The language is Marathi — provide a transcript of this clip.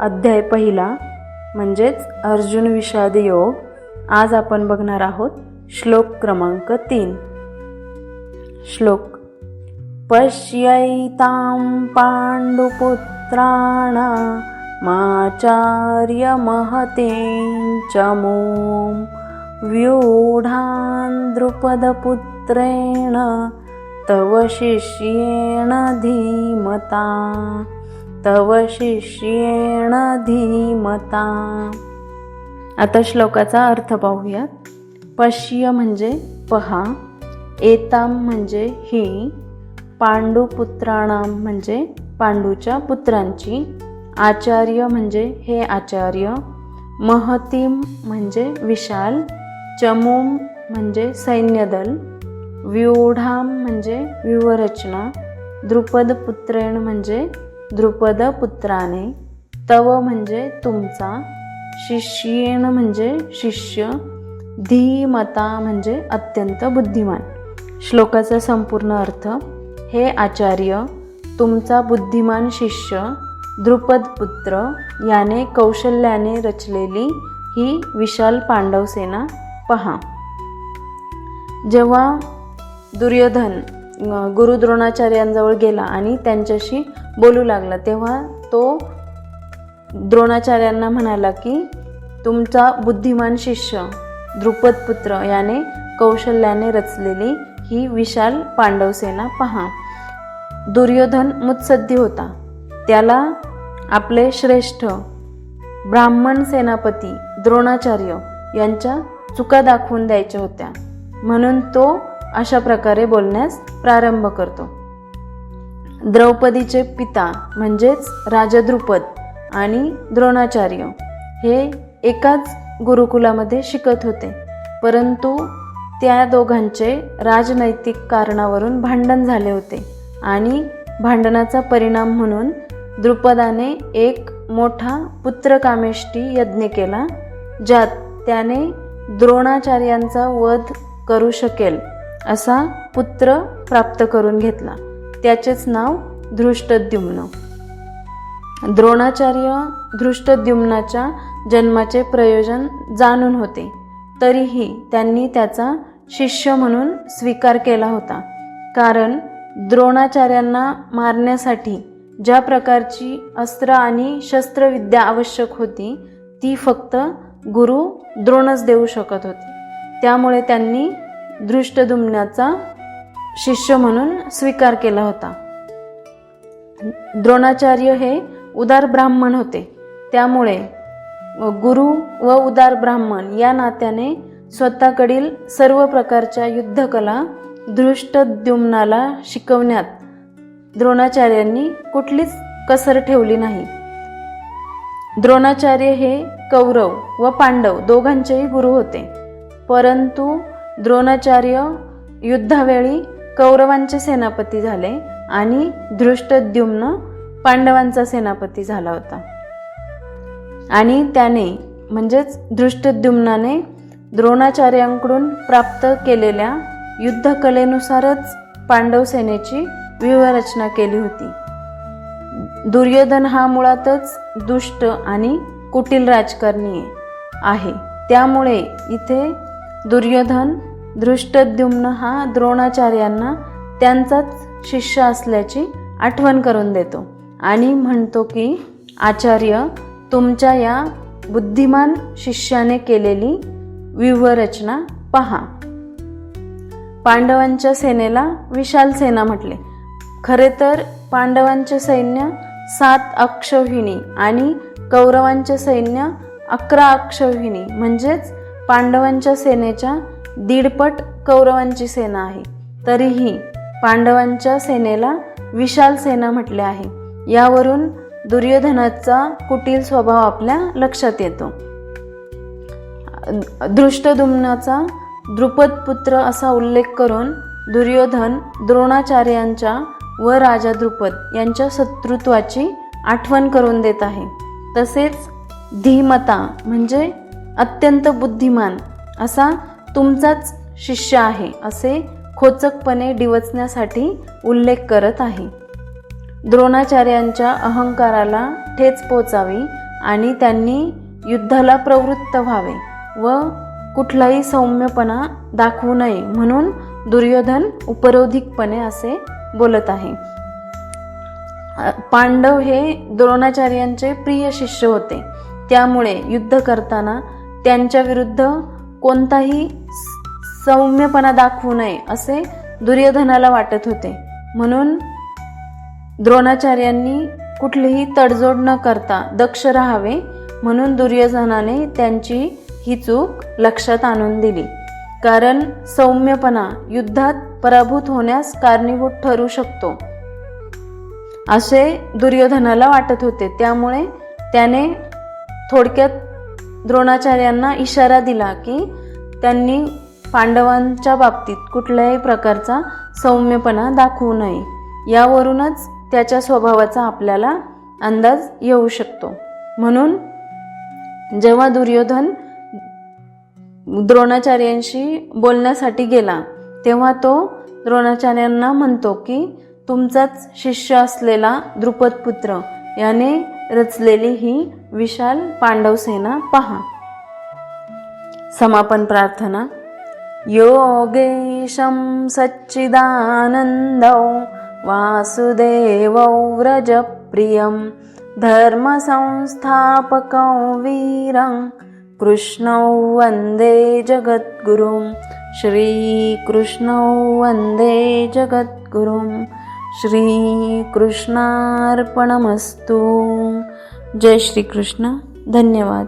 अध्याय पहिला म्हणजेच अर्जुन विषाद योग आज आपण बघणार आहोत श्लोक क्रमांक तीन. श्लोक पश्यैतां पाण्डुपुत्राणा माचार्य महते च मूं व्यूढान् द्रुपदपुत्रेण तव शिष्येण धीमता तव शिष्येण धीमता. आता श्लोकाचा अर्थ पाहूयात. पश्य म्हणजे पहा एताम म्हणजे ही पांडुपुत्राणाम म्हणजे पांडूच्या पुत्रांची आचार्य म्हणजे हे आचार्य महतीम म्हणजे विशाल चमूम म्हणजे सैन्यदल व्यूढाम म्हणजे व्यूहरचना द्रुपद पुत्रेण म्हणजे द्रुपद पुत्राने तव म्हणजे तुमचा शिष्येण म्हणजे शिष्य धीमता म्हणजे अत्यंत बुद्धिमान. श्लोकाचा संपूर्ण अर्थ हे आचार्य तुमचा बुद्धिमान शिष्य द्रुपद पुत्र याने कौशल्याने रचलेली ही विशाल पांडवसेना पहा. जेव्हा दुर्योधन गुरुद्रोणाचार्यांजवळ गुरु द्रोणाचार्यांजवळ गेला आणि त्यांच्याशी बोलू लागला. तेव्हा तो द्रोणाचार्यांना म्हणाला की तुमचा बुद्धिमान शिष्य द्रुपद पुत्र याने कौशल्याने रचलेली ही विशाल पांडवसेना पहा. दुर्योधन मुत्सद्दी होता. त्याला आपले श्रेष्ठ ब्राह्मण सेनापती द्रोणाचार्य यांच्या चुका दाखवून द्यायच्या होत्या. म्हणून तो अशा प्रकारे बोलण्यास प्रारंभ करतो. द्रौपदीचे पिता म्हणजेच राजद्रुपद आणि द्रोणाचार्य हे एकाच गुरुकुलामध्ये शिकत होते. परंतु त्या दोघांचे राजनैतिक कारणावरून भांडण झाले होते आणि भांडणाचा परिणाम म्हणून द्रुपदाने एक मोठा पुत्रकामेष्टी यज्ञ केला ज्यात त्याने द्रोणाचार्यांचा वध करू शकेल असा पुत्र प्राप्त करून घेतला. त्याचेच नाव धृष्टद्युम्न. द्रोणाचार्य धृष्टद्युम्नाच्या जन्माचे प्रयोजन जाणून होते. तरीही त्यांनी त्याचा शिष्य म्हणून स्वीकार केला होता. कारण द्रोणाचार्यांना मारण्यासाठी ज्या प्रकारची अस्त्र आणि शस्त्रविद्या आवश्यक होती ती फक्त गुरु द्रोणच देऊ शकत होते. त्यामुळे त्यांनी धृष्टदुम्नाचा शिष्य म्हणून स्वीकार केला होता. द्रोणाचार्य हे उदार ब्राह्मण होते. त्यामुळे गुरु व उदार ब्राह्मण या नात्याने स्वतःकडील सर्व प्रकारच्या युद्धकला दृष्टद्युम्नाला शिकवण्यात द्रोणाचार्यांनी कुठलीच कसर ठेवली नाही. द्रोणाचार्य हे कौरव व पांडव दोघांचेही गुरु होते. परंतु द्रोणाचार्य युद्धावेळी कौरवांचे सेनापती झाले आणि धृष्टद्युम्न पांडवांचा सेनापती झाला होता. आणि त्याने म्हणजेच धृष्टद्युम्नाने द्रोणाचार्यांकडून प्राप्त केलेल्या युद्धकलेनुसारच पांडव सेनेची व्यूहरचना केली होती. दुर्योधन हा मुळातच दुष्ट आणि कुटील राजकारणी आहे. त्यामुळे इथे दुर्योधन धृष्टद्युम्न हा द्रोणाचार्यांना त्यांचाच शिष्य असल्याची आठवण करून देतो. आणि म्हणतो की आचार्य तुमच्या या बुद्धिमान शिष्याने केलेली व्यूहरचना पहा. पांडवांच्या सेनेला विशाल सेना म्हटले. खरे तर पांडवांचे सैन्य सात अक्षविणी आणि कौरवांचे सैन्य अकरा अक्षविणी म्हणजेच पांडवांच्या सेनेच्या दीडपट कौरवांची सेना आहे. तरीही पांडवांच्या सेनेला विशाल सेना म्हटले आहे. यावरून दुर्योधनाचा कुटील स्वभाव आपल्या लक्षात येतो. दृष्टदुम्नाचा द्रुपद पुत्र असा उल्लेख करून दुर्योधन द्रोणाचार्यांच्या व राजा द्रुपद यांच्या शत्रुत्वाची आठवण करून देत आहे. तसेच धीमता म्हणजे अत्यंत बुद्धिमान असा तुमचाच शिष्य आहे असे खोचकपणे डिवचण्यासाठी उल्लेख करत आहे. द्रोणाचार्यांच्या अहंकाराला ठेच पोचावी आणि त्यांनी युद्धाला प्रवृत्त व्हावे व कुठलाही सौम्यपणा दाखवू नये म्हणून दुर्योधन उपरोधिकपणे असे बोलत आहे. पांडव हे द्रोणाचार्यांचे प्रिय शिष्य होते. त्यामुळे युद्ध करताना त्यांच्या विरुद्ध कोणताही सौम्यपणा दाखवू नये असे दुर्योधनाला वाटत होते. म्हणून द्रोणाचार्यांनी कुठलीही तडजोड न करता दक्ष राहावे म्हणून दुर्योधनाने त्यांची ही चूक लक्षात आणून दिली. कारण सौम्यपणा युद्धात पराभूत होण्यास कारणीभूत ठरू शकतो. असे दुर्योधनाला वाटत होते. त्यामुळे त्याने थोडक्यात द्रोणाचार्यांना इशारा दिला की त्यांनी पांडवांच्या बाबतीत कुठल्याही प्रकारचा सौम्यपणा दाखवू नये. यावरूनच त्याच्या स्वभावाचा आपल्याला अंदाज येऊ शकतो. म्हणून जेव्हा दुर्योधन द्रोणाचार्यांशी बोलण्यासाठी गेला तेव्हा तो द्रोणाचार्यांना म्हणतो की तुमचाच शिष्य असलेला द्रुपद पुत्र याने रचलेली ही विशाल पांडवसेना पहा. समापन प्रार्थना. योगेशं सच्चिदानन्दौ वासुदेवौ व्रजप्रियं धर्मसंस्थापकौ वीरं कृष्णौ वन्दे जगद्गुरुं श्रीकृष्णौ वन्दे जगद्गुरुम् श्रीकृष्णार्पणमस्तु. जय श्रीकृष्ण. धन्यवाद.